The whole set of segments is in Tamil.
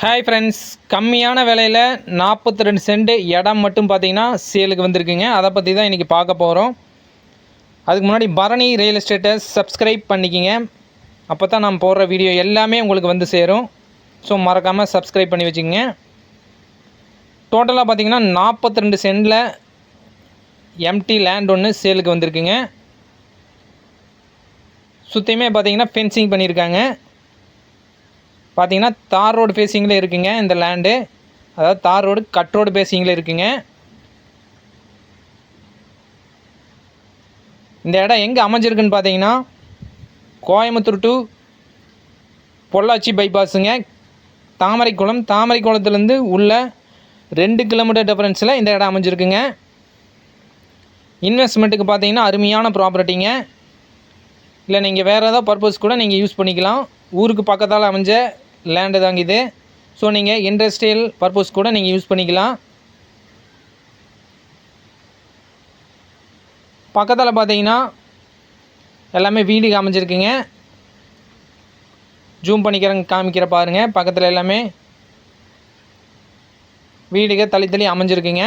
ஹாய் ஃப்ரெண்ட்ஸ் கம்மியான விலையில் நாற்பத்தி ரெண்டு சென்ட் இடம் மட்டும் பார்த்தீங்கன்னா சேலுக்கு வந்திருக்குங்க. அதை பற்றி தான் இன்றைக்கி பார்க்க போகிறோம் அதுக்கு முன்னாடி பரணி ரியல் எஸ்டேட்டை சப்ஸ்கிரைப் பண்ணிக்கிங்க. அப்போ தான் நான் போடுற வீடியோ எல்லாமே உங்களுக்கு வந்து சேரும். ஸோ மறக்காமல் சப்ஸ்கிரைப் பண்ணி வச்சுக்கோங்க. டோட்டலாக பார்த்திங்கன்னா நாற்பத்தி ரெண்டு சென்டில் எம்டி லேண்ட் ஒன்று சேலுக்கு வந்திருக்குங்க. சுற்றியுமே பார்த்தீங்கன்னா ஃபென்சிங் பண்ணியிருக்காங்க. பார்த்தீங்கன்னா தார் ரோடு ஃபேஸிங்கில் இருக்குங்க இந்த லேண்டு அதாவது தார் ரோடு கட் ரோடு ஃபேஸிங்கில் இருக்குங்க. இந்த இடம் எங்கே அமைஞ்சிருக்குன்னு பார்த்தீங்கன்னா கோயம்புத்தூர் டு பொள்ளாச்சி பைபாஸுங்க தாமரைக்குளம் தாமரைக்குளத்துலேருந்து உள்ள ரெண்டு கிலோமீட்டர் டிஃபரன்ஸில் இந்த இடம் அமைஞ்சிருக்குங்க. இன்வெஸ்ட்மெண்ட்டுக்கு பார்த்தீங்கன்னா அருமையான ப்ராப்பர்ட்டிங்க இல்லை நீங்கள் வேறு ஏதாவது பர்பஸ் கூட நீங்கள் யூஸ் பண்ணிக்கலாம். ஊருக்கு பக்கத்தால் அமைஞ்ச லேண்டு தாங்க இது. ஸோ நீங்கள் இண்டஸ்ட்ரியல் பர்பஸ் கூட நீங்கள் யூஸ் பண்ணிக்கலாம். பக்கத்தில் பார்த்தீங்கன்னா எல்லாமே வீடு அமைஞ்சிருக்குங்க ஜூம் பண்ணிக்கிறங்க காமிக்கிற பாருங்கள் பக்கத்தில் எல்லாமே வீடுக தள்ளி தள்ளி அமைஞ்சிருக்குங்க.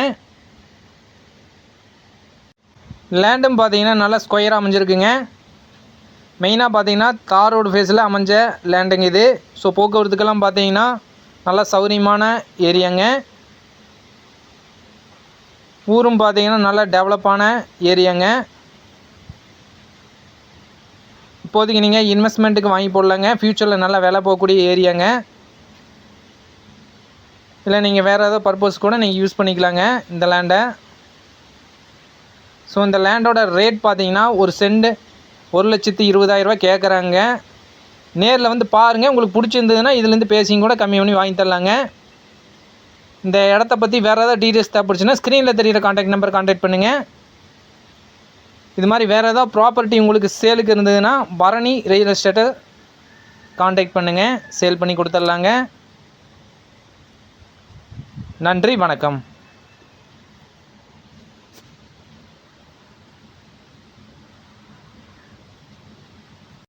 லேண்டும் பார்த்தீங்கன்னா நல்லா ஸ்கொயராக அமைஞ்சிருக்குங்க. மெயினாக பார்த்தீங்கன்னா தார் ரோடு ஃபேஸில் அமைஞ்ச லேண்டுங்க இது. ஸோ போக்குவரத்துக்கெல்லாம் பார்த்தீங்கன்னா நல்லா சௌரியமான ஏரியாங்க. ஊரும் பார்த்தீங்கன்னா நல்லா டெவலப்பான ஏரியாங்க. இப்போதைக்கு நீங்கள் இன்வெஸ்ட்மெண்ட்டுக்கு வாங்கி போடலாங்க. ஃப்யூச்சரில் நல்லா விலை போகக்கூடிய ஏரியாங்க. இல்லை நீங்கள் வேறு ஏதோ பர்பஸ் கூட நீங்கள் யூஸ் பண்ணிக்கலாங்க இந்த லேண்டை ஸோ இந்த லேண்டோட ரேட் பார்த்தீங்கன்னா ஒரு சென்ட் ஒரு லட்சத்தி இருபதாயிரரூவா கேட்குறாங்க நேரில் வந்து பாருங்கள் உங்களுக்கு பிடிச்சிருந்ததுன்னா இதுலேருந்து பேசிங்க கூட கம்மி பண்ணி வாங்கி தரலாங்க. இந்த இடத்த பற்றி வேறு ஏதாவது டீட்டெயில்ஸ் தேவைப்படுச்சுன்னா ஸ்க்ரீனில் தெரியிற காண்டாக்ட் நம்பர் காண்டாக்ட் பண்ணுங்கள் இது மாதிரி வேறு ஏதாவது ப்ராப்பர்ட்டி உங்களுக்கு சேலுக்கு இருந்ததுன்னா பரணி ரியல் எஸ்டேட்டை காண்டாக்ட் பண்ணுங்கள் சேல் பண்ணி கொடுத்துட்லாங்க. நன்றி வணக்கம்.